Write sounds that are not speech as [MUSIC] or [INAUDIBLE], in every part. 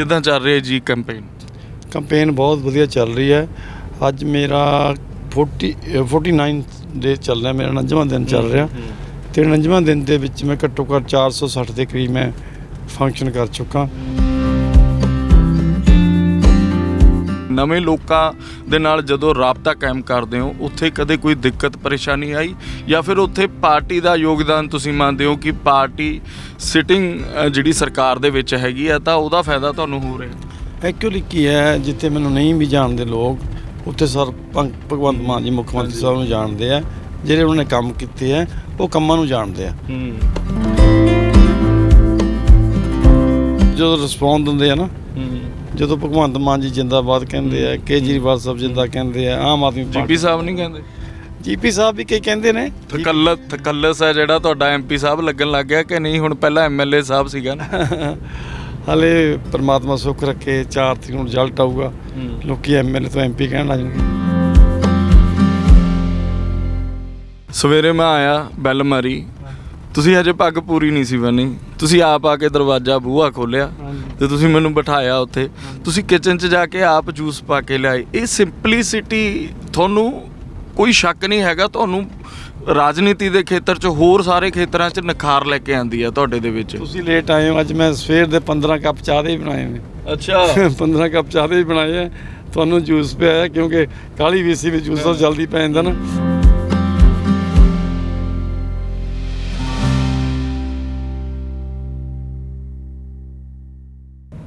ਕਿਦਾਂ ਚੱਲ ਰਹੀ ਹੈ ਜੀ ਕੈਂਪੇਨ ਕੰਪੇਨ ਬਹੁਤ ਵਧੀਆ ਚੱਲ ਰਹੀ ਹੈ। ਅੱਜ ਮੇਰਾ 40 ਅ, 49 ਡੇ ਚੱਲ ਰਿਹਾ ਮੇਰਾ 49ਵਾਂ ਦਿਨ ਚੱਲ ਰਿਹਾ। ਤੇ 49ਵਾਂ ਦਿਨ ਦੇ ਵਿੱਚ ਮੈਂ ਘੱਟੋ ਘੱਟ 460 ਦੇ ਕਰੀਬ ਮੈਂ ਫੰਕਸ਼ਨ ਕਰ ਚੁੱਕਾ। ਨਵੇਂ ਲੋਕਾਂ ਦੇ ਨਾਲ ਜਦੋਂ ਰਾਬਤਾ ਕਾਇਮ ਕਰਦੇ ਹੋ ਉੱਥੇ ਕਦੇ ਕੋਈ ਦਿੱਕਤ ਪਰੇਸ਼ਾਨੀ ਆਈ? ਜਾਂ ਫਿਰ ਉੱਥੇ ਪਾਰਟੀ ਦਾ ਯੋਗਦਾਨ ਤੁਸੀਂ ਮੰਨਦੇ ਹੋ ਕਿ ਪਾਰਟੀ ਸਿਟਿੰਗ ਜਿਹੜੀ ਸਰਕਾਰ ਦੇ ਵਿੱਚ ਹੈਗੀ ਆ ਤਾਂ ਉਹਦਾ ਫਾਇਦਾ ਤੁਹਾਨੂੰ ਹੋ ਰਿਹਾ? ਐਕਚੁਅਲੀ ਕੀ ਹੈ ਜਿੱਥੇ ਮੈਨੂੰ ਨਹੀਂ ਵੀ ਜਾਣਦੇ ਲੋਕ ਉੱਥੇ ਸਰ ਭਗਵੰਤ ਮਾਨ ਜੀ ਮੁੱਖ ਮੰਤਰੀ ਸਾਹਿਬ ਨੂੰ ਜਾਣਦੇ ਆ ਜਿਹੜੇ ਉਹਨਾਂ ਨੇ ਕੰਮ ਕੀਤੇ ਆ ਉਹ ਕੰਮਾਂ ਨੂੰ ਜਾਣਦੇ ਆ। ਹੂੰ। ਜਦੋਂ ਰਿਸਪੌਂਸ ਦਿੰਦੇ ਆ ਨਾ ਜਦੋਂ ਭਗਵੰਤ ਮਾਨ ਜੀ ਜਿੰਦਾਬਾਦ ਕਹਿੰਦੇ ਆ ਕੇਜਰੀਵਾਲ ਸਾਹਿਬ ਜਿੰਦਾ ਕਹਿੰਦੇ ਆ ਆਮ ਆਦਮੀ ਜੀਪੀ ਪਾਰਟੀ। ਸਾਹਿਬ ਨਹੀਂ ਕਹਿੰਦੇ? ਜੀਪੀ ਸਾਹਿਬ ਵੀ ਕਈ ਕਹਿੰਦੇ ਨੇ। ਥਕੱਲਸ ਥਕੱਲਸ ਹੈ ਜਿਹੜਾ ਤੁਹਾਡਾ ਐਮਪੀ ਸਾਹਿਬ ਲੱਗਣ ਲੱਗ ਗਿਆ ਕਿ ਨਹੀਂ? ਹੁਣ ਪਹਿਲਾਂ ਐਮਐਲਏ ਸਾਹਿਬ ਸੀਗਾ ਨਾ। [LAUGHS] ਹਲੇ ਪ੍ਰਮਾਤਮਾ ਸੁੱਖ ਰੱਖੇ 4 ਤਰੀਕ ਨੂੰ ਰਿਜ਼ਲਟ ਆਊਗਾ। ਲੋਕੀ ਐਮਐਲਏ ਤੋਂ ਐਮਪੀ ਕਹਿਣ ਲੱਗ ਜਾਣਗੇ। ਸਵੇਰੇ ਮੈਂ ਆਇਆ ਬੈਲ ਮਾਰੀ। ਤੁਸੀਂ ਹਜੇ ਪੱਗ ਪੂਰੀ ਨਹੀਂ ਸੀ ਬੰਨੀ। ਤੁਸੀਂ ਆਪ ਆ ਕੇ ਦਰਵਾਜ਼ਾ ਬੂਹਾ ਖੋਲਿਆ ਤੇ ਤੁਸੀਂ ਮੈਨੂੰ ਬਿਠਾਇਆ ਉੱਥੇ। ਤੁਸੀਂ ਕਿਚਨ 'ਚ ਜਾ ਕੇ ਆਪ ਜੂਸ ਪਾ ਕੇ ਲਿਆਏ। ਇਹ ਸਿੰਪਲੀਸਿਟੀ ਤੁਹਾਨੂੰ ਕੋਈ ਸ਼ੱਕ ਨਹੀਂ ਹੈਗਾ ਤੁਹਾਨੂੰ ਰਾਜਨੀਤੀ ਦੇ ਖੇਤਰ 'ਚ ਹੋਰ ਸਾਰੇ ਖੇਤਰਾਂ 'ਚ ਨਿਖਾਰ ਲੈ ਕੇ ਆਂਦੀ ਹੈ ਤੁਹਾਡੇ ਦੇ ਵਿੱਚ। ਤੁਸੀਂ ਲੇਟ ਆਏ ਹੋ ਅੱਜ ਮੈਂ ਸਵੇਰ ਦੇ 15 ਕੱਪ ਚਾਹ ਦੇ ਹੀ ਬਣਾਏ ਨੇ। ਅੱਛਾ। [LAUGHS] 15 ਕੱਪ ਚਾਹ ਦੇ ਹੀ ਬਣਾਏ ਆ। ਤੁਹਾਨੂੰ ਜੂਸ ਪਿਆ ਕਿਉਂਕਿ ਕਾਲੀ ਵੀਸੀ ਵਿੱਚ ਜੂਸ ਤਾਂ ਜਲਦੀ ਪੈ ਜਾਂਦਾ ਨਾ।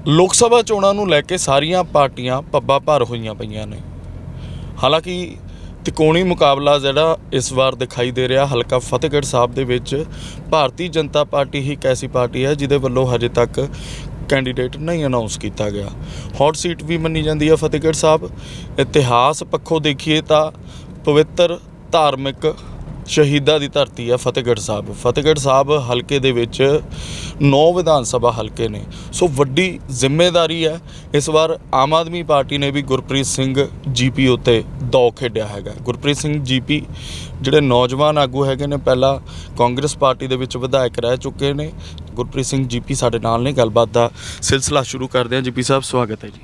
ਲੋਕ ਸਭਾ ਚੋਣਾਂ ਨੂੰ ਲੈ ਕੇ ਸਾਰੀਆਂ ਪਾਰਟੀਆਂ ਪੱਬਾਂ ਭਰ ਹੋਈਆਂ ਪਈਆਂ ਨੇ। ਹਾਲਾਂਕਿ ਤਿਕੋਣੀ ਮੁਕਾਬਲਾ ਜਿਹੜਾ ਇਸ ਵਾਰ ਦਿਖਾਈ ਦੇ ਰਿਹਾ, ਹਲਕਾ ਫਤਿਹਗੜ੍ਹ ਸਾਹਿਬ ਦੇ ਵਿੱਚ, ਭਾਰਤੀ ਜਨਤਾ ਪਾਰਟੀ ਹੀ ਇੱਕ ਐਸੀ ਪਾਰਟੀ ਹੈ ਜਿਹਦੇ ਵੱਲੋਂ ਹਜੇ ਤੱਕ ਕੈਂਡੀਡੇਟ ਨਹੀਂ ਅਨਾਉਂਸ ਕੀਤਾ ਗਿਆ। ਹੌਟ ਸੀਟ ਵੀ ਮੰਨੀ ਜਾਂਦੀ ਹੈ ਫਤਿਹਗੜ੍ਹ ਸਾਹਿਬ। ਇਤਿਹਾਸ ਪੱਖੋਂ ਦੇਖੀਏ ਤਾਂ ਪਵਿੱਤਰ ਧਾਰਮਿਕ ਸ਼ਹੀਦਾਂ ਦੀ ਧਰਤੀ ਹੈ ਫਤਿਹਗੜ੍ਹ ਸਾਹਿਬ। ਫਤਿਹਗੜ੍ਹ ਸਾਹਿਬ ਹਲਕੇ ਦੇ ਵਿੱਚ 9 ਵਿਧਾਨ ਸਭਾ ਹਲਕੇ ਨੇ। ਸੋ ਵੱਡੀ ਜ਼ਿੰਮੇਵਾਰੀ ਹੈ। ਇਸ ਵਾਰ ਆਮ ਆਦਮੀ ਪਾਰਟੀ ਨੇ ਵੀ ਗੁਰਪ੍ਰੀਤ ਸਿੰਘ ਜੀਪੀ ਉੱਤੇ ਦੌ ਖੇਡਿਆ ਹੈਗਾ। ਗੁਰਪ੍ਰੀਤ ਸਿੰਘ ਜੀਪੀ ਜਿਹੜੇ ਨੌਜਵਾਨ ਆਗੂ ਹੈਗੇ ਨੇ, ਪਹਿਲਾਂ ਕਾਂਗਰਸ ਪਾਰਟੀ ਦੇ ਵਿੱਚ ਵਿਧਾਇਕ ਰਹਿ ਚੁੱਕੇ ਨੇ। ਗੁਰਪ੍ਰੀਤ ਸਿੰਘ ਜੀਪੀ ਸਾਡੇ ਨਾਲ ਨੇ। ਗੱਲਬਾਤ ਦਾ ਸਿਲਸਿਲਾ ਸ਼ੁਰੂ ਕਰਦੇ ਹਾਂ। ਜੀਪੀ ਸਾਹਿਬ, ਸਵਾਗਤ ਹੈ ਜੀ।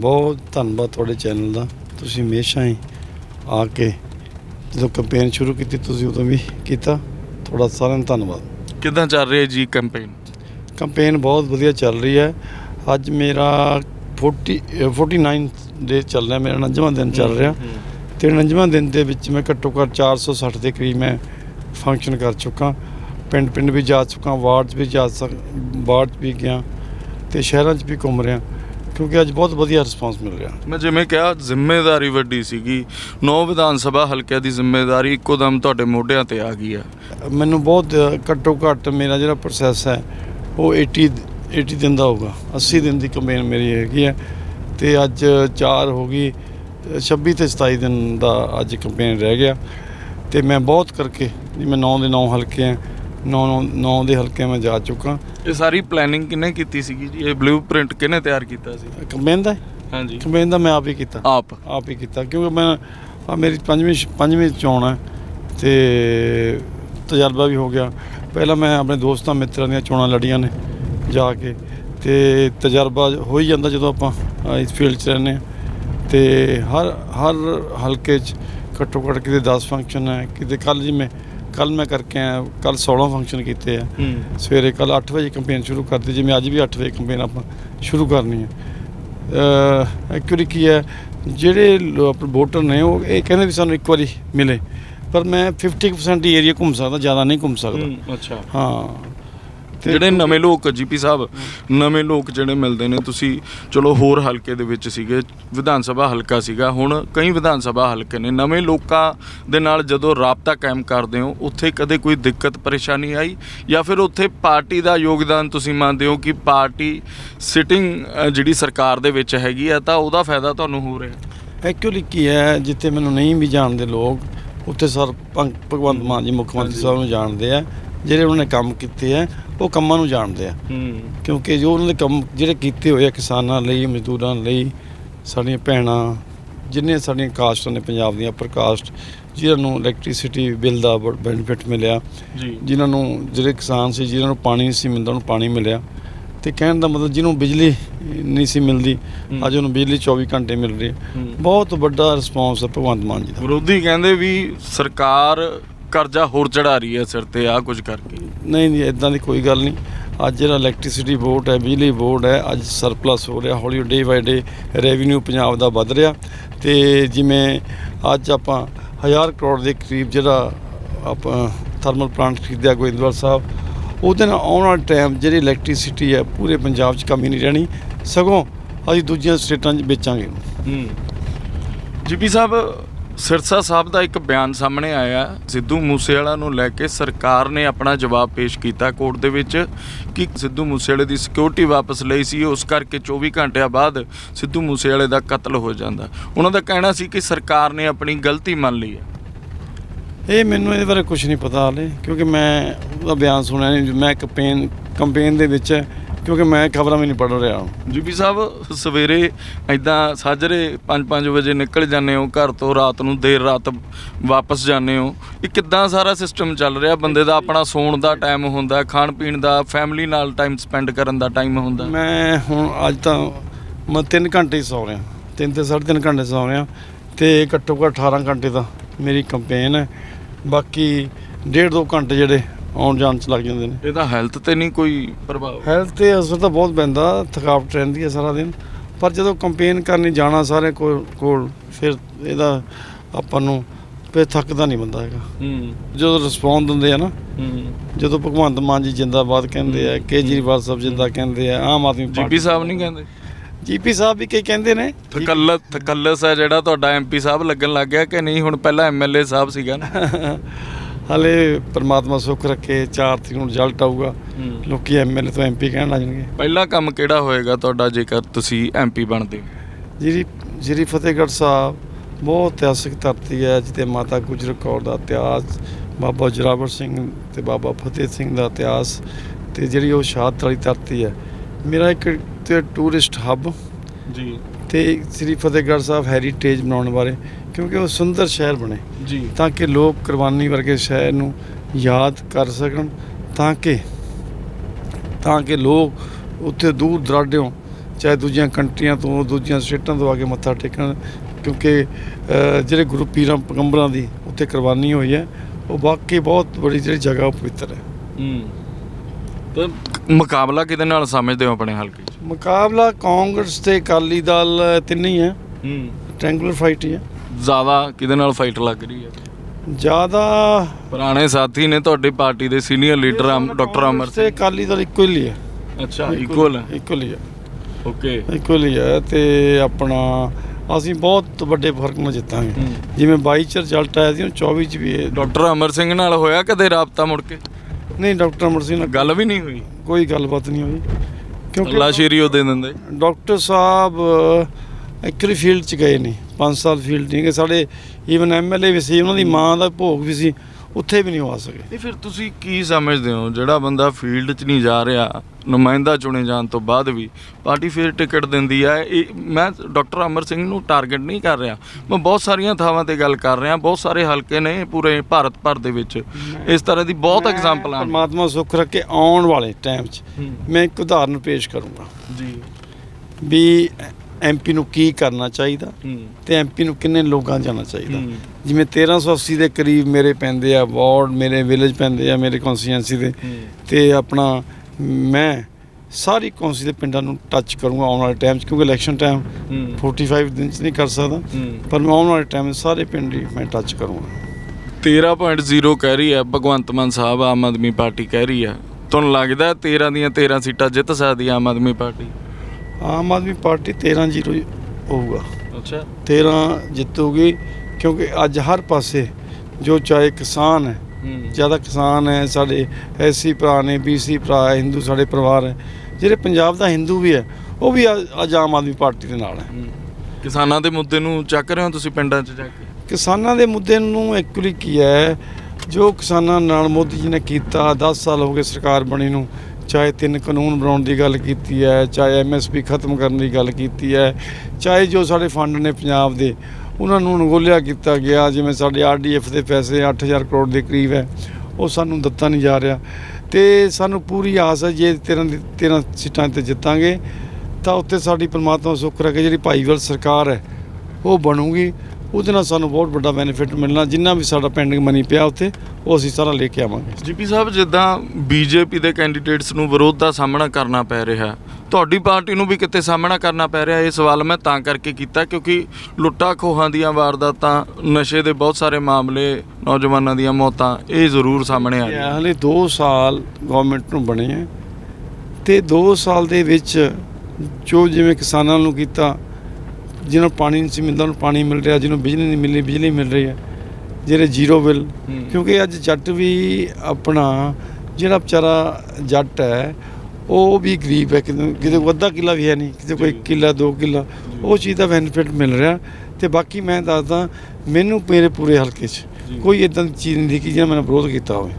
ਬਹੁਤ ਧੰਨਵਾਦ ਤੁਹਾਡੇ ਚੈਨਲ ਦਾ। ਤੁਸੀਂ ਹਮੇਸ਼ਾ ਹੀ ਆ ਕੇ ਜਦੋਂ ਕੰਪੇਨ ਸ਼ੁਰੂ ਕੀਤੀ ਤੁਸੀਂ ਉਦੋਂ ਵੀ ਕੀਤਾ। ਤੁਹਾਡਾ ਸਾਰਿਆਂ ਦਾ ਧੰਨਵਾਦ। ਕਿਦਾਂ ਚੱਲ ਰਹੀ ਹੈ ਜੀ ਕੈਂਪੇਨ ਕੰਪੇਨ ਬਹੁਤ ਵਧੀਆ ਚੱਲ ਰਹੀ ਹੈ। ਅੱਜ ਮੇਰਾ 40 ਅ, 49 ਡੇ ਚੱਲ ਰਿਹਾ ਮੇਰਾ 49ਵਾਂ ਦਿਨ ਚੱਲ ਰਿਹਾ। ਤੇ 49ਵਾਂ ਦਿਨ ਦੇ ਵਿੱਚ ਮੈਂ ਘੱਟੋ ਘੱਟ 460 ਦੇ ਕਰੀਬ ਮੈਂ ਫੰਕਸ਼ਨ ਕਰ ਚੁੱਕਾ। ਪਿੰਡ ਪਿੰਡ ਵੀ ਜਾ ਚੁੱਕਾ ਵਾਰਡ 'ਚ ਵੀ ਜਾ ਸਕ ਵਾਰਡ 'ਚ ਵੀ ਗਿਆ ਤੇ ਸ਼ਹਿਰਾਂ 'ਚ ਵੀ ਘੁੰਮ ਰਿਹਾ। ਕਿਉਂਕਿ ਅੱਜ ਬਹੁਤ ਵਧੀਆ ਰਿਸਪਾਂਸ ਮਿਲ ਰਿਹਾ। ਮੈਂ ਜਿਵੇਂ ਕਿਹਾ ਜ਼ਿੰਮੇਵਾਰੀ ਵੱਡੀ ਸੀਗੀ। ਨੌ ਵਿਧਾਨ ਸਭਾ ਹਲਕਿਆਂ ਦੀ ਜ਼ਿੰਮੇਵਾਰੀ ਇੱਕੋ ਦਮ ਤੁਹਾਡੇ ਮੋਢਿਆਂ ਤੇ ਆ ਗਈ ਆ। ਮੈਨੂੰ ਬਹੁਤ ਘੱਟੋ ਘੱਟ ਮੇਰਾ ਜਿਹੜਾ ਪ੍ਰੋਸੈਸ ਹੈ ਉਹ 80 80 ਦਿਨ ਦਾ ਹੋਊਗਾ। 80 ਦਿਨ ਦੀ ਕੰਪੇਨ ਮੇਰੀ ਹੈਗੀ ਹੈ ਤੇ ਅੱਜ 4 ਹੋ ਗਈ ਅ, 26 ਤੇ 27 ਦਿਨ ਦਾ ਅੱਜ ਕੰਪੇਨ ਰਹਿ ਗਿਆ। ਤੇ ਮੈਂ ਬਹੁਤ ਕਰਕੇ ਜਿਵੇਂ 9 ਦੇ 9 ਹਲਕੇ ਹੈ 9 9 ਦੇ ਹਲਕੇ ਮੈਂ ਜਾ ਚੁੱਕਾ। ਇਹ ਸਾਰੀ ਪਲੈਨਿੰਗ ਕਿਹਨੇ ਕੀਤੀ ਸੀਗੀ ਜੀ? ਇਹ ਬਲੂਪ੍ਰਿੰਟ ਕਿਹਨੇ ਤਿਆਰ ਕੀਤਾ ਸੀ? ਕੰਪੇਨ ਦਾ ਹਾਂਜੀ। ਕੰਪੇਨ ਦਾ ਮੈਂ ਆਪ ਹੀ ਕੀਤਾ। ਆਪ? ਆਪ ਹੀ ਕੀਤਾ ਕਿਉਂਕਿ ਮੈਂ ਆ ਮੇਰੀ ਪੰਜਵੀਂ ਪੰਜਵੀਂ ਚੋਣ ਹੈ ਤੇ ਤਜਰਬਾ ਵੀ ਹੋ ਗਿਆ। ਪਹਿਲਾਂ ਮੈਂ ਆਪਣੇ ਦੋਸਤਾਂ ਮਿੱਤਰਾਂ ਦੀਆਂ ਚੋਣਾਂ ਲੜੀਆਂ ਨੇ ਜਾ ਕੇ ਤੇ ਤਜਰਬਾ ਹੋ ਹੀ ਜਾਂਦਾ ਜਦੋਂ ਆਪਾਂ ਇਸ ਫੀਲਡ 'ਚ ਰਹਿੰਦੇ ਹਾਂ। ਤੇ ਹਰ ਹਰ ਹਲਕੇ 'ਚ ਘੱਟੋ ਘੱਟ ਕਿਤੇ 10 ਫੰਕਸ਼ਨ ਹੈ ਕਿਤੇ ਕੱਲ ਜਿਵੇਂ ਕੱਲ ਮੈਂ ਕਰਕੇ ਆਇਆ ਕੱਲ 16 ਫੰਕਸ਼ਨ ਕੀਤੇ ਆ। ਸਵੇਰੇ ਕੱਲ 8 ਵਜੇ ਕੰਪੇਨ ਸ਼ੁਰੂ ਕਰਤੀ ਜਿਵੇਂ ਅੱਜ ਵੀ 8 ਵਜੇ ਕੰਪੇਨ ਆਪਾਂ ਸ਼ੁਰੂ ਕਰਨੀ ਹੈ ਐਕਚੁਅਲੀ ਕੀ ਹੈ ਜਿਹੜੇ ਵੋਟਰ ਨੇ ਉਹ ਇਹ ਕਹਿੰਦੇ ਵੀ ਸਾਨੂੰ ਇੱਕ ਵਾਰੀ ਮਿਲੇ ਪਰ ਮੈਂ 50% ਹੀ ਏਰੀਆ ਘੁੰਮ ਸਕਦਾ ਜ਼ਿਆਦਾ ਨਹੀਂ ਘੁੰਮ ਸਕਦਾ। ਅੱਛਾ। ਹਾਂ। ਜਿਹੜੇ ਨਵੇਂ ਲੋਕ ਜੀਪੀ ਸਾਹਿਬ ਨਵੇਂ ਲੋਕ ਜਿਹੜੇ ਮਿਲਦੇ ਨੇ ਤੁਸੀਂ ਚਲੋ ਹੋਰ ਹਲਕੇ ਦੇ ਵਿੱਚ ਸੀਗੇ ਵਿਧਾਨ ਸਭਾ ਹਲਕਾ ਸੀਗਾ ਹੁਣ ਕਈ ਵਿਧਾਨ ਸਭਾ ਹਲਕੇ ਨੇ ਨਵੇਂ ਲੋਕਾਂ ਦੇ ਨਾਲ ਜਦੋਂ ਰਾਬਤਾ ਕਾਇਮ ਕਰਦੇ ਹੋ ਉੱਥੇ ਕਦੇ ਕੋਈ ਦਿੱਕਤ ਪਰੇਸ਼ਾਨੀ ਆਈ? ਜਾਂ ਫਿਰ ਉੱਥੇ ਪਾਰਟੀ ਦਾ ਯੋਗਦਾਨ ਤੁਸੀਂ ਮੰਨਦੇ ਹੋ ਕਿ ਪਾਰਟੀ ਸਿਟਿੰਗ ਜਿਹੜੀ ਸਰਕਾਰ ਦੇ ਵਿੱਚ ਹੈਗੀ ਆ ਤਾਂ ਉਹਦਾ ਫਾਇਦਾ ਤੁਹਾਨੂੰ ਹੋ ਰਿਹਾ? ਐਕਚੁਅਲੀ ਕੀ ਹੈ ਜਿੱਥੇ ਮੈਨੂੰ ਨਹੀਂ ਵੀ ਜਾਣਦੇ ਲੋਕ ਉੱਥੇ ਸਰ ਭਗਵੰਤ ਮਾਨ ਜੀ ਮੁੱਖ ਮੰਤਰੀ ਸਾਹਿਬ ਨੂੰ ਜਾਣਦੇ ਆ ਜਿਹੜੇ ਉਹਨਾਂ ਨੇ ਕੰਮ ਕੀਤੇ ਆ ਉਹ ਕੰਮਾਂ ਨੂੰ ਜਾਣਦੇ ਆ। ਹੂੰ। ਕਿਉਂਕਿ ਜੋ ਉਹਨਾਂ ਦੇ ਕੰਮ ਜਿਹੜੇ ਕੀਤੇ ਹੋਏ ਆ ਕਿਸਾਨਾਂ ਲਈ ਮਜ਼ਦੂਰਾਂ ਲਈ ਸਾਡੀਆਂ ਭੈਣਾਂ ਜਿੰਨੇ ਸਾਡੀਆਂ ਕਾਸਟਾਂ ਨੇ ਪੰਜਾਬ ਦੀਆਂ ਅਪਰ ਕਾਸਟ ਜਿਨ੍ਹਾਂ ਨੂੰ ਇਲੈਕਟ੍ਰਿਸਿਟੀ ਬਿੱਲ ਦਾ ਬੈਨੀਫਿਟ ਮਿਲਿਆ। ਜੀ। ਜਿਨ੍ਹਾਂ ਨੂੰ ਜਿਹੜੇ ਕਿਸਾਨ ਸੀ ਜਿਨ੍ਹਾਂ ਨੂੰ ਪਾਣੀ ਨਹੀਂ ਸੀ ਮਿਲਦਾ ਉਹਨੂੰ ਪਾਣੀ ਮਿਲਿਆ। ਤੇ ਕਹਿਣ ਦਾ ਮਤਲਬ ਜਿਹਨੂੰ ਬਿਜਲੀ ਨਹੀਂ ਸੀ ਮਿਲਦੀ ਅੱਜ ਉਹਨੂੰ ਬਿਜਲੀ 24 ਘੰਟੇ ਮਿਲ ਰਹੀ ਹੈ। ਬਹੁਤ ਵੱਡਾ ਰਿਸਪੌਂਸ ਹੈ ਭਗਵੰਤ ਮਾਨ ਜੀ ਦਾ। ਵਿਰੋਧੀ ਕਹਿੰਦੇ ਵੀ ਸਰਕਾਰ ਕਰਜ਼ਾ ਹੋਰ ਚੜਾ ਰਹੀ ਹੈ ਸਿਰ ਤੇ ਆ ਕੁਝ ਕਰਕੇ। ਨਹੀਂ ਨਹੀਂ ਇਦਾਂ ਦੀ ਕੋਈ ਗੱਲ ਨਹੀਂ। ਅੱਜ ਜਿਹੜਾ ਇਲੈਕਟ੍ਰਿਸਿਟੀ ਬੋਰਡ ਹੈ ਬਿਜਲੀ ਬੋਰਡ ਹੈ ਅੱਜ ਸਰਪਲਸ ਹੋ ਰਿਹਾ ਹੌਲੀ ਡੇ ਬਾਈ ਡੇ ਰੈਵਨਿਊ ਪੰਜਾਬ ਦਾ ਵੱਧ ਰਿਹਾ। ਤੇ ਜਿਵੇਂ ਅੱਜ ਆਪਾਂ 1000 ਕਰੋੜ ਦੇ ਕਰੀਬ ਜਿਹੜਾ ਆਪਾਂ ਥਰਮਲ ਪਲਾਂਟ ਖਰੀਦਿਆ ਗੋਇੰਦਵਾਲ ਸਾਹਿਬ ਉਹਦੇ ਨਾਲ ਆਉਣ ਵਾਲਾ ਟਾਈਮ ਜਿਹੜੀ ਇਲੈਕਟ੍ਰਿਸਿਟੀ ਹੈ ਪੂਰੇ ਪੰਜਾਬ 'ਚ ਕਮੀ ਨਹੀਂ ਰਹਿਣੀ। ਸਗੋਂ ਅਸੀਂ ਦੂਜੀਆਂ ਸਟੇਟਾਂ 'ਚ ਵੇਚਾਂਗੇ। ਹੂੰ। ਜੀਪੀ ਸਾਹਿਬ ਸਿਰਸਾ ਸਾਹਿਬ ਦਾ ਇੱਕ ਬਿਆਨ ਸਾਹਮਣੇ ਆਇਆ ਸਿੱਧੂ ਮੂਸੇਵਾਲਾ ਨੂੰ ਲੈ ਕੇ ਸਰਕਾਰ ਨੇ ਆਪਣਾ ਜਵਾਬ ਪੇਸ਼ ਕੀਤਾ ਕੋਰਟ ਦੇ ਵਿੱਚ ਕਿ ਸਿੱਧੂ ਮੂਸੇਵਾਲੇ ਦੀ ਸਿਕਿਉਰਿਟੀ ਵਾਪਸ ਲਈ ਸੀ। ਉਸ ਕਰਕੇ 24 ਘੰਟਿਆਂ ਬਾਅਦ ਸਿੱਧੂ ਮੂਸੇਵਾਲੇ ਦਾ ਕਤਲ ਹੋ ਜਾਂਦਾ। ਉਹਨਾਂ ਦਾ ਕਹਿਣਾ ਸੀ ਕਿ ਸਰਕਾਰ ਨੇ ਆਪਣੀ ਗਲਤੀ ਮੰਨ ਲਈ ਹੈ। ਇਹ ਮੈਨੂੰ ਇਹਦੇ ਬਾਰੇ ਕੁਝ ਨਹੀਂ ਪਤਾ ਹਾਲੇ, ਕਿਉਂਕਿ ਮੈਂ ਉਹਦਾ ਬਿਆਨ ਸੁਣਿਆ ਨਹੀਂ। ਮੈਂ ਕੈਂਪੇਨ ਕੰਪੇਨ ਦੇ ਵਿੱਚ ਕਿਉਂਕਿ ਮੈਂ ਖਬਰਾਂ ਵੀ ਨਹੀਂ ਪੜ੍ਹ ਰਿਹਾ। ਜੀਪੀ ਸਾਹਿਬ ਸਵੇਰੇ ਐਦਾਂ ਸਾਜਰੇ 5-5 ਵਜੇ ਨਿਕਲ ਜਾਂਦੇ ਹੋ ਘਰ ਤੋਂ ਰਾਤ ਨੂੰ ਦੇਰ ਰਾਤ ਵਾਪਸ ਜਾਂਦੇ ਹੋ। ਇਹ ਕਿੱਦਾਂ ਸਾਰਾ ਸਿਸਟਮ ਚੱਲ ਰਿਹਾ? ਬੰਦੇ ਦਾ ਆਪਣਾ ਸੌਣ ਦਾ ਟਾਈਮ ਹੁੰਦਾ ਖਾਣ ਪੀਣ ਦਾ ਫੈਮਿਲੀ ਨਾਲ ਟਾਈਮ ਸਪੈਂਡ ਕਰਨ ਦਾ ਟਾਈਮ ਹੁੰਦਾ। ਮੈਂ ਹੁਣ ਅੱਜ ਤਾਂ ਮੈਂ 3 ਘੰਟੇ ਸੌ ਰਿਹਾ। ਤਿੰਨ ਤੇ ਸਾਢੇ ਤਿੰਨ ਘੰਟੇ ਸੌ ਰਿਹਾ ਤੇ ਘੱਟੋ ਘੱਟ 18 ਘੰਟੇ ਦਾ ਮੇਰੀ ਕੰਪੇਨ ਹੈ। ਬਾਕੀ ਡੇਢ ਦੋ ਘੰਟੇ ਜਿਹੜੇ ਆਉਣ ਜਾਣ ਚ ਲੱਗ ਜਾਂਦੇ ਨੇ। ਇਹਦਾ ਹੈਲਥ ਤੇ ਨਹੀਂ ਕੋਈ ਪ੍ਰਭਾਵ। ਹੈਲਥ ਤੇ ਅਸਰ ਤਾਂ ਬਹੁਤ ਪੈਂਦਾ ਥਕਾਵਟ ਰਹਿੰਦੀ ਹੈ ਸਾਰਾ ਦਿਨ। ਪਰ ਜਦੋਂ ਕੰਪੇਨ ਕਰਨੀ ਜਾਣਾ ਸਾਰੇ ਕੋਲ ਕੋਲ ਫਿਰ ਇਹਦਾ ਆਪਾਂ ਨੂੰ ਫਿਰ ਥੱਕਦਾ ਨਹੀਂ ਬੰਦਾ ਹੈਗਾ। ਹੂੰ। ਜਦੋਂ ਰਿਸਪੌਂਸ ਦਿੰਦੇ ਆ ਨਾ ਹੂੰ। ਜਦੋਂ ਭਗਵੰਤ ਮਾਨ ਜੀ ਜਿੰਦਾਬਾਦ ਕਹਿੰਦੇ ਆ ਕੇਜਰੀਵਾਲ ਸਾਹਿਬ ਜਿੰਦਾ ਕਹਿੰਦੇ ਆ ਆਮ ਆਦਮੀ ਜੀਪੀ ਪਾਰਟੀ ਸਾਹਿਬ ਨਹੀਂ ਕਹਿੰਦੇ? ਜੀਪੀ ਸਾਹਿਬ ਵੀ ਕਈ ਕਹਿੰਦੇ ਨੇ। ਥਕੱਲਸ ਥਕੱਲਸ ਹੈ ਜਿਹੜਾ ਤੁਹਾਡਾ ਐਮਪੀ ਸਾਹਿਬ ਲੱਗਣ ਲੱਗ ਗਿਆ ਕਿ ਨਹੀਂ? ਹੁਣ ਪਹਿਲਾਂ ਐਮਐਲਏ ਸਾਹਿਬ ਸੀਗਾ ਨਾ। [LAUGHS] ਹਲੇ ਪ੍ਰਮਾਤਮਾ ਸੁੱਖ ਰੱਖੇ 4 ਤਰੀਕ ਨੂੰ ਰਿਜ਼ਲਟ ਆਊਗਾ। ਲੋਕੀ ਐਮਐਲਏ ਤੋਂ ਐਮਪੀ ਕਹਿਣ ਲੱਗ ਜਾਣਗੇ। ਪਹਿਲਾ ਕੰਮ ਕਿਹੜਾ ਹੋਏਗਾ ਤੁਹਾਡਾ ਜੇਕਰ ਤੁਸੀਂ ਐਮਪੀ ਬਣਦੇ? ਜਿਹੜੀ ਜਿਹੜੀ ਫਤਿਹਗੜ੍ਹ ਸਾਹਿਬ ਬਹੁਤ ਇਤਿਹਾਸਕ ਧਰਤੀ ਹੈ ਜਿੱਥੇ ਮਾਤਾ ਗੁਜਰ ਕੌਰ ਦਾ ਇਤਿਹਾਸ ਬਾਬਾ ਜੋਰਾਵਰ ਸਿੰਘ ਤੇ ਬਾਬਾ ਫਤਿਹ ਸਿੰਘ ਦਾ ਇਤਿਹਾਸ ਤੇ ਜਿਹੜੀ ਉਹ ਸ਼ਹਾਦਤ ਵਾਲੀ ਧਰਤੀ ਹੈ। ਮੇਰਾ ਇੱਕ ਤੇ ਟੂਰਿਸਟ ਹੱਬ ਜੀ। ਤੇ ਸ੍ਰੀ ਫਤਿਹਗੜ੍ਹ ਸਾਹਿਬ ਹੈਰੀਟੇਜ ਬਣਾਉਣ ਬਾਰੇ ਕਿਉਂਕਿ ਉਹ ਸੁੰਦਰ ਸ਼ਹਿਰ ਬਣੇ। ਜੀ। ਤਾਂ ਕਿ ਲੋਕ ਕੁਰਬਾਨੀ ਵਰਗੇ ਸ਼ਹਿਰ ਨੂੰ ਯਾਦ ਕਰ ਸਕਣ ਤਾਂ ਕਿ ਤਾਂ ਕਿ ਲੋਕ ਉੱਥੇ ਦੂਰ ਦਰਾਡਿਓਂ ਚਾਹੇ ਦੂਜੀਆਂ ਕੰਟਰੀਆਂ ਤੋਂ ਦੂਜੀਆਂ ਸਟੇਟਾਂ ਤੋਂ ਆ ਕੇ ਮੱਥਾ ਟੇਕਣ ਕਿਉਂਕਿ ਜਿਹੜੇ ਗੁਰੂ ਪੀਰਾਂ ਪੈਗੰਬਰਾਂ ਦੀ ਉੱਥੇ ਕੁਰਬਾਨੀ ਹੋਈ ਹੈ ਉਹ ਵਾਕਈ ਬਹੁਤ ਬੜੀ ਜਿਹੜੀ ਜਗ੍ਹਾ ਪਵਿੱਤਰ ਹੈ। ਹੂੰ। ਤਾਂ ਮੁਕਾਬਲਾ ਕਿਹਦੇ ਨਾਲ ਸਮਝਦੇ ਹੋ ਆਪਣੇ ਹਲਕੇ ਮੁਕਾਬਲਾ ਕਾਂਗਰਸ ਤੇ ਅਕਾਲੀ ਦਲ ਤਿੰਨੇ ਹੀ ਹੈ ਹੂੰ। ਟ੍ਰੈਂਗੂਲਰ ਫਾਈਟ ਹੀ ਹੈ ਜ਼ਿਆਦਾ ਕਿਹਦੇ ਨਾਲ ਫਾਈਟ ਲੱਗ ਰਹੀ ਹੈ ਜ਼ਿਆਦਾ ਪੁਰਾਣੇ ਸਾਥੀ ਨੇ ਤੁਹਾਡੀ ਪਾਰਟੀ ਦੇ ਸੀਨੀਅਰ ਲੀਡਰ ਡਾਕਟਰ ਅਮਰ ਤੇ ਅਕਾਲੀ ਦਲ ਇੱਕੋ ਹੀ ਹੈ ਅੱਛਾ ਇਕੁਅਲ ਹੈ ਇੱਕੋ ਹੀ ਹੈ ਓਕੇ ਇਕੁਅਲ ਹੀ ਹੈ ਤੇ ਆਪਣਾ ਅਸੀਂ ਬਹੁਤ ਵੱਡੇ ਫ਼ਰਕ ਨਾਲ ਜਿੱਤਾਂਗੇ। ਜਿਵੇਂ 22 ਚ ਰਿਜ਼ਲਟ ਆਇਆ ਸੀ ਉਹ 24 ਚ ਵੀ ਇਹ ਡਾਕਟਰ ਅਮਰ ਸਿੰਘ ਨਾਲ ਹੋਇਆ ਕਦੇ ਰਾਬਤਾ ਮੁੜ ਕੇ? ਨਹੀਂ ਡਾਕਟਰ ਅਮਰ ਸਿੰਘ ਨਾਲ ਗੱਲ ਵੀ ਨਹੀਂ ਹੋਈ। ਕੋਈ ਗੱਲਬਾਤ ਨਹੀਂ ਹੋਈ। ਕਿਉਂਕਿ ਸ਼ੇਰੀ ਉਹ ਦੇ ਦਿੰਦੇ। ਡਾਕਟਰ ਸਾਹਿਬ ਐਕਚੁਅਲੀ ਫੀਲਡ ਚ ਗਏ ਨਹੀਂ 5 ਸਾਲ ਫੀਲਡ ਨਹੀਂ ਗਏ ਸਾਡੇ ਈਵਨ ਐਮਐਲਏ ਵੀ ਸੀ ਉਹਨਾਂ ਦੀ ਮਾਂ ਦਾ ਭੋਗ ਵੀ ਸੀ ਉੱਥੇ ਵੀ ਨਹੀਂ ਆ ਸਕੇ। ਫਿਰ ਤੁਸੀਂ ਕੀ ਸਮਝਦੇ ਹੋ? ਜਿਹੜਾ ਬੰਦਾ ਫੀਲਡ 'ਚ ਨਹੀਂ ਜਾ ਰਿਹਾ ਨੁਮਾਇੰਦਾ ਚੁਣੇ ਜਾਣ ਤੋਂ ਬਾਅਦ ਵੀ ਪਾਰਟੀ ਫਿਰ ਟਿਕਟ ਦਿੰਦੀ ਹੈ ਇਹ ਮੈਂ ਡਾਕਟਰ ਅਮਰ ਸਿੰਘ ਨੂੰ ਟਾਰਗੇਟ ਨਹੀਂ ਕਰ ਰਿਹਾ। ਮੈਂ ਬਹੁਤ ਸਾਰੀਆਂ ਥਾਵਾਂ ਤੇ ਗੱਲ ਕਰ ਰਿਹਾ। ਬਹੁਤ ਸਾਰੇ ਹਲਕੇ ਨੇ ਪੂਰੇ ਭਾਰਤ ਭਰ ਦੇ ਵਿੱਚ। ਇਸ ਤਰ੍ਹਾਂ ਦੀ ਬਹੁਤ ਐਗਜ਼ਾਮਪਲਾਂ ਪਰਮਾਤਮਾ ਸੁੱਖ ਰੱਖੇ ਆਉਣ ਵਾਲੇ ਟਾਈਮ 'ਚ। ਮੈਂ ਇੱਕ ਉਦਾਹਰਨ ਪੇਸ਼ ਕਰੂੰਗਾ। ਜੀ। ਵੀ ਐਮਪੀ ਨੂੰ ਕੀ ਕਰਨਾ ਚਾਹੀਦਾ ਤੇ ਐਮਪੀ ਨੂੰ ਕਿੰਨੇ ਲੋਕਾਂ ਜਾਣਾ ਚਾਹੀਦਾ। ਜਿਵੇਂ 1380 ਦੇ ਕਰੀਬ ਮੇਰੇ ਪੈਂਦੇ ਆ ਵਾਰਡ ਮੇਰੇ ਵਿਲੇਜ ਪੈਂਦੇ ਆ ਮੇਰੇ ਕੌਂਸਟੀਚੁਐਂਸੀ ਦੇ। ਤੇ ਆਪਣਾ ਮੈਂ ਸਾਰੀ ਕੌਂਸੀ ਦੇ ਪਿੰਡਾਂ ਨੂੰ ਟੱਚ ਕਰੂੰਗਾ ਆਉਣ ਵਾਲੇ ਟਾਈਮ 'ਚ ਕਿਉਂਕਿ ਇਲੈਕਸ਼ਨ ਟਾਈਮ ਹੂੰ। 45 ਦਿਨ 'ਚ ਨਹੀਂ ਕਰ ਸਕਦਾ। ਪਰ ਮੈਂ ਆਉਣ ਵਾਲੇ ਟਾਈਮ 'ਚ ਸਾਰੇ ਪਿੰਡ ਹੀ ਮੈਂ ਟੱਚ ਕਰੂੰਗਾ। 13.0 ਕਹਿ ਰਹੀ ਹੈ ਭਗਵੰਤ ਮਾਨ ਸਾਹਿਬ ਆਮ ਆਦਮੀ ਪਾਰਟੀ ਕਹਿ ਰਹੀ ਹੈ। ਤੁਹਾਨੂੰ ਲੱਗਦਾ ਹੈ 13 ਦੀਆਂ 13 ਸੀਟਾਂ ਜਿੱਤ ਸਕਦੀ Aam Aadmi party? Aam Aadmi party 13 zero ਹੋਊਗਾ। ਅੱਛਾ। 13 ਜਿੱਤੂਗੀ ਕਿਉਂਕਿ ਅੱਜ ਹਰ ਪਾਸੇ ਜੋ ਚਾਹੇ ਕਿਸਾਨ ਹੂੰ ਜ਼ਿਆਦਾ ਕਿਸਾਨ ਹੈ ਸਾਡੇ ਐਸਸੀ ਭਰਾ ਨੇ ਬੀਸੀ ਭਰਾ ਹੈ ਹਿੰਦੂ ਸਾਡੇ ਪਰਿਵਾਰ ਹੈ ਜਿਹੜੇ ਪੰਜਾਬ ਦਾ ਹਿੰਦੂ ਵੀ ਹੈ ਉਹ ਵੀ ਅੱਜ- ਅੱਜ ਆਮ ਆਦਮੀ ਪਾਰਟੀ ਦੇ ਨਾਲ ਹੈ। ਹੂੰ। ਕਿਸਾਨਾਂ ਦੇ ਮੁੱਦੇ ਨੂੰ ਚੱਕ ਰਹੇ ਹੋ ਤੁਸੀਂ ਪਿੰਡਾਂ 'ਚ ਜਾ ਕੇ? ਕਿਸਾਨਾਂ ਦੇ ਮੁੱਦੇ ਨੂੰ ਐਕਚੁਅਲੀ ਕੀ ਹੈ ਜੋ ਕਿਸਾਨਾਂ ਨਾਲ ਮੋਦੀ ਜੀ ਨੇ ਕੀਤਾ 10 ਸਾਲ ਹੋ ਗਏ ਸਰਕਾਰ ਬਣੀ ਨੂੰ ਚਾਹੇ ਤਿੰਨ ਕਾਨੂੰਨ ਬਣਾਉਣ ਦੀ ਗੱਲ ਕੀਤੀ ਹੈ ਚਾਹੇ ਐਮਐਸਪੀ ਖਤਮ ਕਰਨ ਦੀ ਗੱਲ ਕੀਤੀ ਹੈ ਚਾਹੇ ਜੋ ਸਾਡੇ ਫੰਡ ਨੇ ਪੰਜਾਬ ਦੇ ਉਹਨਾਂ ਨੂੰ ਅਣਗੋਲਿਆ ਕੀਤਾ ਗਿਆ, ਜਿਵੇਂ ਸਾਡੇ ਆਰਡੀਐਫ ਦੇ ਪੈਸੇ 8000 ਕਰੋੜ ਦੇ ਕਰੀਬ ਹੈ, ਉਹ ਸਾਨੂੰ ਦਿੱਤਾ ਨਹੀਂ ਜਾ ਰਿਹਾ। ਤੇ ਸਾਨੂੰ ਪੂਰੀ ਆਸ ਹੈ, ਜੇ 13 ਦੀ 13 ਸੀਟਾਂ ਤੇ ਜਿੱਤਾਂਗੇ, ਤਾਂ ਉੱਤੇ ਸਾਡੀ ਪਰਮਾਤਮਾ ਸੁੱਖ ਰੱਖੇ ਜਿਹੜੀ ਭਾਈਵਾਲ ਸਰਕਾਰ ਹੈ, ਉਹ ਬਣੂਗੀ। ਉਹਦੇ ਨਾਲ ਸਾਨੂੰ ਬਹੁਤ ਵੱਡਾ ਬੈਨੀਫਿਟ ਮਿਲਣਾ ਜਿੰਨਾ ਵੀ ਸਾਡਾ ਪੈਂਡਿੰਗ ਮਨੀ ਪਿਆ ਉੱਤੇ ਉਹ ਅਸੀਂ ਸਾਰਾ ਲੈ ਕੇ ਆਵਾਂਗੇ। ਜੀਪੀ ਸਾਹਿਬ ਜਿੱਦਾਂ ਬੀਜੇਪੀ ਦੇ ਕੈਂਡੀਡੇਟਸ ਨੂੰ ਵਿਰੋਧ ਦਾ ਸਾਹਮਣਾ ਕਰਨਾ ਪੈ ਰਿਹਾ ਤੁਹਾਡੀ ਪਾਰਟੀ ਨੂੰ ਵੀ ਕਿਤੇ ਸਾਹਮਣਾ ਕਰਨਾ ਪੈ ਰਿਹਾ? ਇਹ ਸਵਾਲ ਮੈਂ ਤਾਂ ਕਰਕੇ ਕੀਤਾ ਕਿਉਂਕਿ ਲੁੱਟਾਂ ਖੋਹਾਂ ਦੀਆਂ ਵਾਰਦਾਤਾਂ ਨਸ਼ੇ ਦੇ ਬਹੁਤ ਸਾਰੇ ਮਾਮਲੇ ਨੌਜਵਾਨਾਂ ਦੀਆਂ ਮੌਤਾਂ ਇਹ ਜ਼ਰੂਰ ਸਾਹਮਣੇ ਆ ਰਹੀਆਂ। ਹਲੇ 2 ਸਾਲ ਗਵਰਨਮੈਂਟ ਨੂੰ ਬਣੇ ਹੈ ਤੇ 2 ਸਾਲ ਦੇ ਵਿੱਚ ਜੋ ਜਿਵੇਂ ਕਿਸਾਨਾਂ ਨੂੰ ਕੀਤਾ ਜਿਹਨਾਂ ਨੂੰ ਪਾਣੀ ਨਹੀਂ ਸੀ ਮਿਲਦਾ ਉਹਨੂੰ ਪਾਣੀ ਮਿਲ ਰਿਹਾ ਜਿਹਨੂੰ ਬਿਜਲੀ ਨਹੀਂ ਮਿਲਣੀ ਬਿਜਲੀ ਮਿਲ ਰਹੀ ਹੈ ਜਿਹੜੇ ਜ਼ੀਰੋ ਬਿੱਲ। ਕਿਉਂਕਿ ਅੱਜ ਜੱਟ ਵੀ ਆਪਣਾ ਜਿਹੜਾ ਵਿਚਾਰਾ ਜੱਟ ਹੈ ਉਹ ਵੀ ਗਰੀਬ ਹੈ ਕਿਤੇ ਕੋਲ ਅੱਧਾ ਕਿੱਲਾ ਵੀ ਹੈ ਨਹੀਂ ਕਿਤੇ ਕੋਈ। ਕਿੱਲਾ ਦੋ ਕਿੱਲਾ ਉਹ ਚੀਜ਼ ਦਾ ਬੈਨੀਫਿਟ ਮਿਲ ਰਿਹਾ ਤੇ ਬਾਕੀ ਮੈਂ ਦੱਸਦਾ ਮੈਨੂੰ ਮੇਰੇ ਪੂਰੇ ਹਲਕੇ 'ਚ। ਕੋਈ ਇਦਾਂ ਦੀ ਚੀਜ਼ ਨਹੀਂ ਦਿਖੀ ਜਿਹਨਾਂ ਮੈंने ਵਿਰੋਧ ਕੀਤਾ ਹੋਵੇ।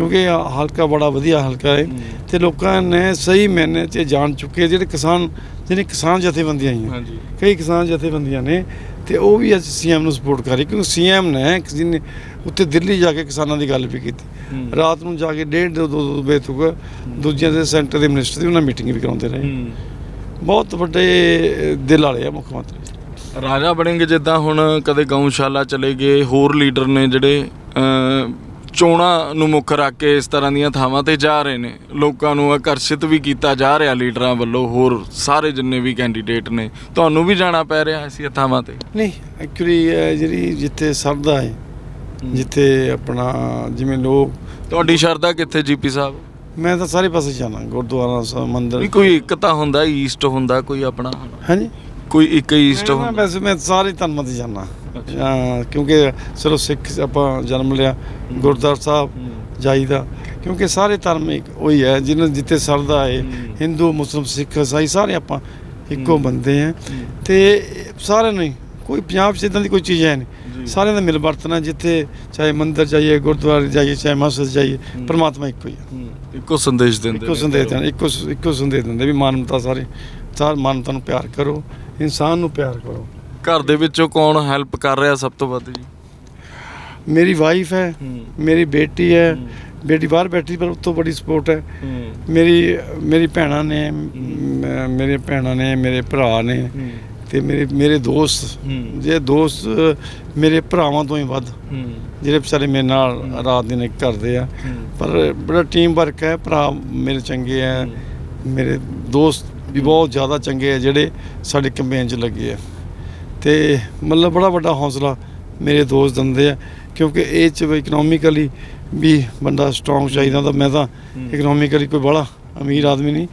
ਕਿਉਂਕਿ ਇਹ ਹਲਕਾ ਬੜਾ ਵਧੀਆ ਹਲਕਾ ਹੈ। ਤੇ ਲੋਕਾਂ ਨੇ ਸਹੀ ਮੈਨੇ 'ਚ ਜਾਣ ਚੁੱਕੇ ਜਿਹੜੇ ਕਿਸਾਨ ਜਿਹੜੇ ਕਿਸਾਨ ਜਥੇਬੰਦੀਆਂ ਆਈਆਂ ਹਾਂਜੀ ਕਈ ਕਿਸਾਨ ਜਥੇਬੰਦੀਆਂ ਨੇ ਤੇ ਉਹ ਵੀ ਅੱਜ ਸੀਐਮ ਨੂੰ ਸਪੋਰਟ ਕਰ ਰਹੀ ਕਿਉਂਕਿ ਸੀਐਮ ਨੇ ਕਿਸੇ ਨੇ ਉੱਥੇ ਦਿੱਲੀ ਜਾ ਕੇ ਕਿਸਾਨਾਂ ਦੀ ਗੱਲ ਵੀ ਕੀਤੀ। ਰਾਤ ਨੂੰ ਜਾ ਕੇ ਡੇਢ ਦੋ ਦੋ ਦੋ ਵਜੇ ਤੱਕ ਦੂਜਿਆਂ ਦੇ ਸੈਂਟਰ ਦੇ ਮਿਨਿਸਟਰ ਦੀ ਉਹਨਾਂ ਮੀਟਿੰਗ ਵੀ ਕਰਾਉਂਦੇ ਰਹੇ। ਬਹੁਤ ਵੱਡੇ ਦਿਲ ਵਾਲੇ ਆ ਮੁੱਖ ਮੰਤਰੀ ਰਾਜਾ ਬਣੇਗੇ ਜਿੱਦਾਂ ਹੁਣ ਕਦੇ ਗਊਸ਼ਾਲਾ ਚਲੇ ਗਏ ਹੋਰ ਲੀਡਰ ਨੇ ਜਿਹੜੇ ਚੋਣਾਂ ਨੂੰ ਮੁੱਖ ਰੱਖ ਕੇ ਇਸ ਤਰ੍ਹਾਂ ਦੀਆਂ ਥਾਵਾਂ ਤੇ ਜਾ ਰਹੇ ਨੇ। ਲੋਕਾਂ ਨੂੰ ਆਕਰਸ਼ਿਤ ਵੀ ਕੀਤਾ ਜਾ ਰਿਹਾ ਲੀਡਰਾਂ ਵੱਲੋਂ ਹੋਰ ਸਾਰੇ ਜਿੰਨੇ ਵੀ ਕੈਂਡੀਡੇਟ ਨੇ ਤੁਹਾਨੂੰ ਵੀ ਜਾਣਾ ਪੈ ਰਿਹਾ ਐਸੀਆਂ ਥਾਵਾਂ ਤੇ? ਨਹੀਂ ਐਕਚੁਅਲੀ ਜਿਹੜੀ ਜਿੱਥੇ ਸਰਦਾ ਹੈ ਜਿੱਥੇ ਆਪਣਾ ਜਿਵੇਂ ਲੋਕ ਤੁਹਾਡੀ ਸ਼ਰਧਾ ਕਿੱਥੇ ਜੀਪੀ ਸਾਹਿਬ? ਮੈਂ ਤਾਂ ਸਾਰੇ ਪਾਸੇ ਜਾਣਾ ਗੁਰਦੁਆਰਾ ਸਾਹਿਬ ਮੰਦਿਰ। ਕੋਈ ਇੱਕ ਤਾਂ ਹੁੰਦਾ ਈਸਟ ਹੁੰਦਾ ਕੋਈ ਆਪਣਾ। ਹਾਂਜੀ। ਕੋਈ ਇੱਕ ਈਸਟ ਮੈਂ ਹੁੰਦਾ। ਵੈਸੇ ਮੈਂ ਸਾਰੇ ਧਰਮਾਂ ਤੇ ਜਾਣਾ। ਕਿਉਂਕਿ ਚਲੋ ਸਿੱਖ ਆਪਾਂ ਜਨਮ ਲਿਆ ਗੁਰਦੁਆਰਾ ਸਾਹਿਬ ਜਾਈਦਾ ਕਿਉਂਕਿ ਸਾਰੇ ਧਰਮ ਇੱਕ ਉਹੀ ਹੈ ਜਿਹਨਾਂ ਜਿੱਥੇ ਸਰਦਾ ਹੈ। ਹਿੰਦੂ ਮੁਸਲਮ ਸਿੱਖ ਈਸਾਈ ਸਾਰੇ ਆਪਾਂ ਇੱਕੋ। ਬੰਦੇ ਆ ਤੇ ਸਾਰਿਆਂ ਨੂੰ ਹੀ, ਕੋਈ ਪੰਜਾਬ 'ਚ ਇਦਾਂ ਦੀ ਕੋਈ ਚੀਜ਼ ਹੈ। ਨਹੀਂ ਸਾਰਿਆਂ ਦਾ ਮਿਲ ਵਰਤਣਾ ਜਿੱਥੇ ਚਾਹੇ ਮੰਦਿਰ ਜਾਈਏ ਗੁਰਦੁਆਰੇ ਜਾਈਏ ਚਾਹੇ ਮਸਜਿਦ ਜਾਈਏ। ਪਰਮਾਤਮਾ ਇੱਕੋ ਹੀ ਹੈ ਇੱਕੋ ਸੰਦੇਸ਼ ਦਿੰਦੇ ਇੱਕੋ। ਸੰਦੇਸ਼ ਦਿੰਦੇ ਇੱਕੋ ਇੱਕੋ ਸੰਦੇਸ਼ ਦਿੰਦੇ ਵੀ ਮਾਨਵਤਾ ਸਾਰੇ ਸਾਰ ਮਾਨਵਤਾ ਨੂੰ ਪਿਆਰ ਕਰੋ ਇਨਸਾਨ ਨੂੰ ਪਿਆਰ ਕਰੋ ਘਰ ਦੇ ਵਿੱਚੋਂ ਕੌਣ ਹੈਲਪ ਕਰ ਰਿਹਾ ਸਭ ਤੋਂ ਵੱਧ ਜੀ? ਮੇਰੀ ਵਾਈਫ ਹੈ ਮੇਰੀ ਬੇਟੀ ਹੈ। ਬੇਟੀ ਬਾਹਰ ਬੈਠੀ ਪਰ ਉਸ ਤੋਂ ਬੜੀ ਸਪੋਰਟ ਹੈ। ਮੇਰੀ ਮੇਰੀ ਭੈਣਾਂ ਨੇ ਮੇਰੇ ਭੈਣਾਂ ਨੇ ਮੇਰੇ ਭਰਾ ਨੇ ਤੇ ਮੇਰੇ ਮੇਰੇ ਦੋਸਤ। ਜੇ ਦੋਸਤ ਮੇਰੇ ਭਰਾਵਾਂ ਤੋਂ ਹੀ ਵੱਧ। ਜਿਹੜੇ ਵਿਚਾਰੇ ਮੇਰੇ ਨਾਲ ਰਾਤ ਦਿਨ ਇੱਕ ਕਰਦੇ ਆ। ਪਰ ਬੜਾ ਟੀਮ ਵਰਕ ਹੈ ਭਰਾ ਮੇਰੇ ਚੰਗੇ ਆ। ਮੇਰੇ ਦੋਸਤ ਵੀ ਬਹੁਤ ਜ਼ਿਆਦਾ ਚੰਗੇ ਆ ਜਿਹੜੇ ਸਾਡੇ ਕੈਂਪੇਨ 'ਚ ਲੱਗੇ ਆ। ਤੇ ਮਤਲਬ ਬੜਾ ਵੱਡਾ ਹੌਸਲਾ ਮੇਰੇ ਦੋਸਤ ਦਿੰਦੇ ਆ ਕਿਉਂਕਿ ਇਹ ਚ ਇਕਨੋਮਿਕਲੀ ਵੀ ਬੰਦਾ ਸਟਰੋਂਗ ਚਾਹੀਦਾ ਤਾਂ ਮੈਂ ਤਾਂ। ਇਕਨੋਮਿਕਲੀ ਕੋਈ ਬੜਾ ਅਮੀਰ ਆਦਮੀ ਨਹੀਂ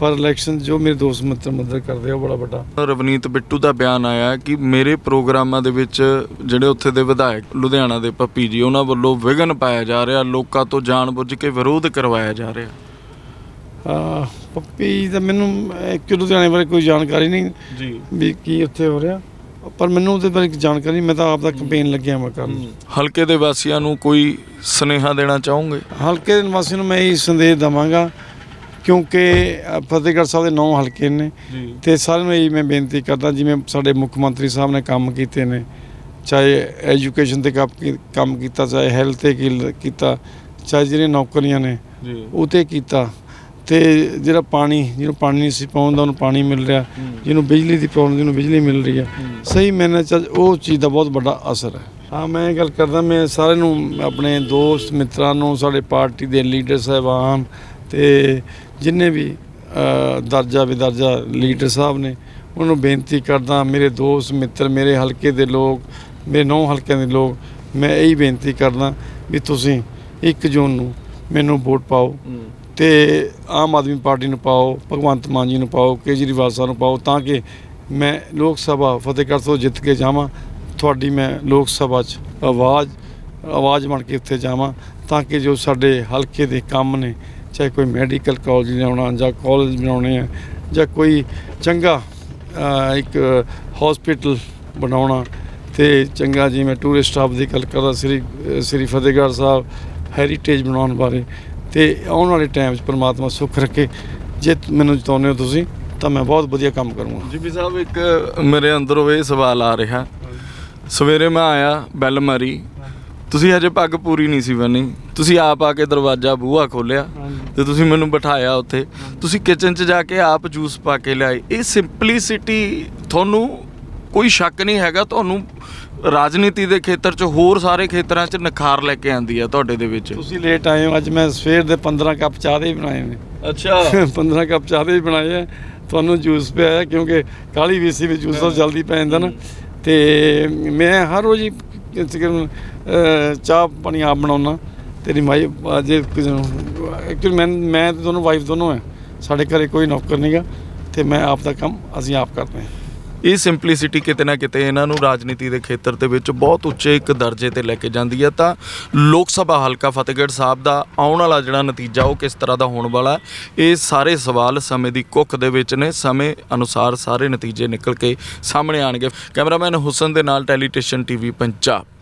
ਪਰ ਇਲੈਕਸ਼ਨ ਜੋ ਮੇਰੇ ਦੋਸਤ ਮਿੱਤਰ ਮਦਦ ਕਰਦੇ ਆ ਉਹ ਬੜਾ ਵੱਡਾ। ਰਵਨੀਤ ਬਿੱਟੂ ਦਾ ਬਿਆਨ ਆਇਆ ਕਿ ਮੇਰੇ ਪ੍ਰੋਗਰਾਮਾਂ ਦੇ ਵਿੱਚ ਜਿਹੜੇ ਉੱਥੇ ਦੇ ਵਿਧਾਇਕ ਲੁਧਿਆਣਾ ਦੇ ਪੱਪੀ ਜੀ ਉਹਨਾਂ ਵੱਲੋਂ ਵਿਘਨ ਪਾਇਆ ਜਾ ਰਿਹਾ ਲੋਕਾਂ ਤੋਂ ਜਾਣਬੁੱਝ ਕੇ ਵਿਰੋਧ ਕਰਵਾਇਆ ਜਾ ਰਿਹਾ। ਆ ਪੱਪੀ ਤਾਂ ਮੈਨੂੰ ਐਕਚੁਅਲੀ ਲੁਧਿਆਣੇ ਬਾਰੇ ਕੋਈ ਜਾਣਕਾਰੀ ਨਹੀਂ ਜੀ। ਵੀ ਕੀ ਉੱਥੇ ਹੋ ਰਿਹਾ। ਪਰ ਮੈਨੂੰ ਉਹਦੇ ਬਾਰੇ ਜਾਣਕਾਰੀ ਮੈਂ ਤਾਂ ਆਪ ਦਾ ਕੈਂਪੇਨ ਲੱਗਿਆ ਮੈਂ ਕਰਨ। ਹਲਕੇ ਦੇ ਵਾਸੀਆਂ ਨੂੰ ਕੋਈ ਸਨੇਹਾ ਦੇਣਾ ਚਾਹੋਗੇ? ਹਲਕੇ ਦੇ ਨਿਵਾਸੀਆਂ ਨੂੰ ਮੈਂ ਇਹ ਸੰਦੇਸ਼ ਦਵਾਂਗਾ ਕਿਉਂਕਿ ਫਤਿਹਗੜ੍ਹ ਸਾਹਿਬ ਦੇ ਨੌ ਹਲਕੇ ਨੇ ਤੇ ਸਾਰਿਆਂ ਨੂੰ ਇਹ ਮੈਂ ਬੇਨਤੀ ਕਰਦਾ ਜਿਵੇਂ ਸਾਡੇ ਮੁੱਖ ਮੰਤਰੀ ਸਾਹਿਬ ਨੇ ਕੰਮ ਕੀਤੇ ਨੇ ਚਾਹੇ ਐਜੂਕੇਸ਼ਨ ਤੇ ਕੰਮ ਕੀਤਾ ਚਾਹੇ ਹੈਲਥ ਤੇ ਕੀਤਾ ਚਾਹੇ ਜਿਹੜੀਆਂ ਨੌਕਰੀਆਂ ਨੇ ਉਹ ਤੇ ਕੀਤਾ। ਤੇ ਜਿਹੜਾ ਪਾਣੀ ਜਿਹਨੂੰ ਪਾਣੀ ਨਹੀਂ ਸੀ ਪਾਉਂਦਾ ਉਹਨੂੰ ਪਾਣੀ ਮਿਲ ਰਿਹਾ। ਜਿਹਨੂੰ ਬਿਜਲੀ ਦੀ ਪ੍ਰੋਬਲਮ ਜਿਹਨੂੰ ਬਿਜਲੀ ਮਿਲ ਰਹੀ ਹੈ। ਸਹੀ ਮੈਨੇ ਚ ਉਹ ਚੀਜ਼ ਦਾ ਬਹੁਤ ਵੱਡਾ ਅਸਰ ਹੈ। ਹਾਂ ਮੈਂ ਗੱਲ ਕਰਦਾ ਮੈਂ ਸਾਰਿਆਂ ਨੂੰ ਆਪਣੇ ਦੋਸਤ ਮਿੱਤਰਾਂ ਨੂੰ ਸਾਡੇ ਪਾਰਟੀ ਦੇ ਲੀਡਰ ਸਾਹਿਬਾਨ ਤੇ ਜਿੰਨੇ ਵੀ ਦਰਜਾ ਵਿਦਰਜਾ ਲੀਡਰ ਸਾਹਿਬ ਨੇ ਉਹਨਾਂ ਨੂੰ ਬੇਨਤੀ ਕਰਦਾ ਮੇਰੇ ਦੋਸਤ ਮਿੱਤਰ ਮੇਰੇ ਹਲਕੇ ਦੇ ਲੋਕ ਮੇਰੇ ਨੌ ਹਲਕਿਆਂ ਦੇ ਲੋਕ ਮੈਂ ਇਹੀ ਬੇਨਤੀ ਕਰਦਾ ਵੀ ਤੁਸੀਂ 1 ਜੂਨ ਨੂੰ ਮੈਨੂੰ ਵੋਟ ਪਾਓ। ਤੇ ਆਮ ਆਦਮੀ ਪਾਰਟੀ ਨੂੰ ਪਾਓ, ਭਗਵੰਤ ਮਾਨ ਜੀ ਨੂੰ ਪਾਓ, ਕੇਜਰੀਵਾਲ ਸਾਹਿਬ ਨੂੰ ਪਾਓ, ਤਾਂ ਕਿ ਮੈਂ ਲੋਕ ਸਭਾ ਫਤਿਹਗੜ੍ਹ ਤੋਂ ਜਿੱਤ ਕੇ ਜਾਵਾਂ, ਤੁਹਾਡੀ ਮੈਂ ਲੋਕ ਸਭਾ 'ਚ ਆਵਾਜ਼ ਆਵਾਜ਼ ਬਣ ਕੇ ਉੱਥੇ ਜਾਵਾਂ, ਤਾਂ ਕਿ ਜੋ ਸਾਡੇ ਹਲਕੇ ਦੇ ਕੰਮ ਨੇ, ਚਾਹੇ ਕੋਈ ਮੈਡੀਕਲ ਕਾਲਜ ਲਿਆਉਣਾ ਜਾਂ ਕਾਲਜ ਬਣਾਉਣੇ ਆ, ਜਾਂ ਕੋਈ ਚੰਗਾ ਇੱਕ ਹਸਪੀਟਲ ਬਣਾਉਣਾ, ਤੇ ਚੰਗਾ ਜਿਵੇਂ ਟੂਰਿਸਟ ਆਪ ਦੀ ਗੱਲ ਕਰਦਾ ਸ੍ਰੀ ਸ੍ਰੀ ਫਤਿਹਗੜ੍ਹ ਸਾਹਿਬ ਹੈਰੀਟੇਜ ਬਣਾਉਣ ਬਾਰੇ ਤੇ ਆਉਣ ਵਾਲੇ ਟਾਈਮ 'ਚ ਪ੍ਰਮਾਤਮਾ ਸੁੱਖ ਰੱਖੇ। ਜੇ ਮੈਨੂੰ ਜਿਤਾਉਂਦੇ ਹੋ ਤੁਸੀਂ ਤਾਂ ਮੈਂ ਬਹੁਤ ਵਧੀਆ ਕੰਮ ਕਰੂੰਗਾ। ਜੀ ਵੀ ਸਾਹਿਬ ਇੱਕ ਮੇਰੇ ਅੰਦਰੋਂ ਇਹ ਸਵਾਲ ਆ ਰਿਹਾ। ਸਵੇਰੇ ਮੈਂ ਆਇਆ ਬੈਲ ਮਾਰੀ। ਤੁਸੀਂ ਹਜੇ ਪੱਗ ਪੂਰੀ ਨਹੀਂ ਸੀ ਬੰਨੀ। ਤੁਸੀਂ ਆਪ ਆ ਕੇ ਦਰਵਾਜ਼ਾ ਬੂਹਾ ਖੋਲਿਆ ਤੇ ਤੁਸੀਂ ਮੈਨੂੰ ਬਿਠਾਇਆ ਉੱਥੇ। ਤੁਸੀਂ ਕਿਚਨ 'ਚ ਜਾ ਕੇ ਆਪ ਜੂਸ ਪਾ ਕੇ ਲਿਆਏ। ਇਹ ਸਿੰਪਲੀਸਿਟੀ ਤੁਹਾਨੂੰ ਕੋਈ ਸ਼ੱਕ ਨਹੀਂ ਹੈਗਾ। ਤੁਹਾਨੂੰ ਰਾਜਨੀਤੀ ਦੇ ਖੇਤਰ 'ਚ ਹੋਰ ਸਾਰੇ ਖੇਤਰਾਂ 'ਚ ਨਿਖਾਰ ਲੈ ਕੇ ਆਂਦੀ ਆ ਤੁਹਾਡੇ ਦੇ ਵਿੱਚ। ਤੁਸੀਂ ਲੇਟ ਆਏ ਹੋ ਅੱਜ ਮੈਂ ਸਵੇਰ ਦੇ 15 ਕੱਪ ਚਾਹ ਦੇ ਹੀ ਬਣਾਏ ਨੇ। ਅੱਛਾ। [LAUGHS] 15 ਕੱਪ ਚਾਹ ਦੇ ਹੀ ਬਣਾਏ ਆ। ਤੁਹਾਨੂੰ ਜੂਸ ਪਿਆ ਹੈ ਕਿਉਂਕਿ ਕਾਲੀ ਵੀਸੀ ਵਿੱਚ ਜੂਸ ਤਾਂ ਜਲਦੀ ਪੈ ਜਾਂਦਾ ਨਾ। ਤੇ ਮੈਂ ਹਰ ਰੋਜ਼ ਹੀ ਚਾਹ ਪਾਣੀ ਆਪ ਬਣਾਉਣਾ ਤੇਰੀ ਮਾਈ ਜੇ ਐਕਚੁਅਲੀ ਮੈਂ ਮੈਂ ਤੇ ਦੋਨੋਂ ਵਾਈਫ ਦੋਨੋਂ ਹੈ ਸਾਡੇ ਘਰੇ ਕੋਈ ਨੌਕਰ ਨਹੀਂਗਾ ਤੇ ਮੈਂ ਆਪ ਦਾ ਕੰਮ ਅਸੀਂ ਆਪ ਕਰਦੇ ਹਾਂ ਇਹ ਸਿੰਪਲੀਸਿਟੀ ਕਿਤੇ ਨਾ ਕਿਤੇ ਇਹਨਾਂ ਨੂੰ ਰਾਜਨੀਤੀ ਦੇ ਖੇਤਰ ਦੇ ਵਿੱਚ ਬਹੁਤ ਉੱਚੇ ਇੱਕ ਦਰਜੇ ਤੇ ਲੈ ਕੇ ਜਾਂਦੀ ਹੈ। ਤਾਂ ਲੋਕ ਸਭਾ ਹਲਕਾ ਫਤਿਹਗੜ੍ਹ ਸਾਹਿਬ ਦਾ ਆਉਣ ਵਾਲਾ ਜਿਹੜਾ ਨਤੀਜਾ, ਉਹ ਕਿਸ ਤਰ੍ਹਾਂ ਦਾ ਹੋਣ ਵਾਲਾ ਇਹ ਸਾਰੇ ਸਵਾਲ ਸਮੇਂ ਦੀ ਕੁੱਖ ਦੇ ਵਿੱਚ ਨੇ। ਸਮੇਂ ਅਨੁਸਾਰ ਸਾਰੇ ਨਤੀਜੇ ਨਿਕਲ ਕੇ ਸਾਹਮਣੇ ਆਣਗੇ ਕੈਮਰਾਮੈਨ ਹੁਸਨ ਦੇ ਨਾਲ ਟੈਲੀਟੇਸ਼ਨ ਟੀਵੀ ਪੰਜਾਬ।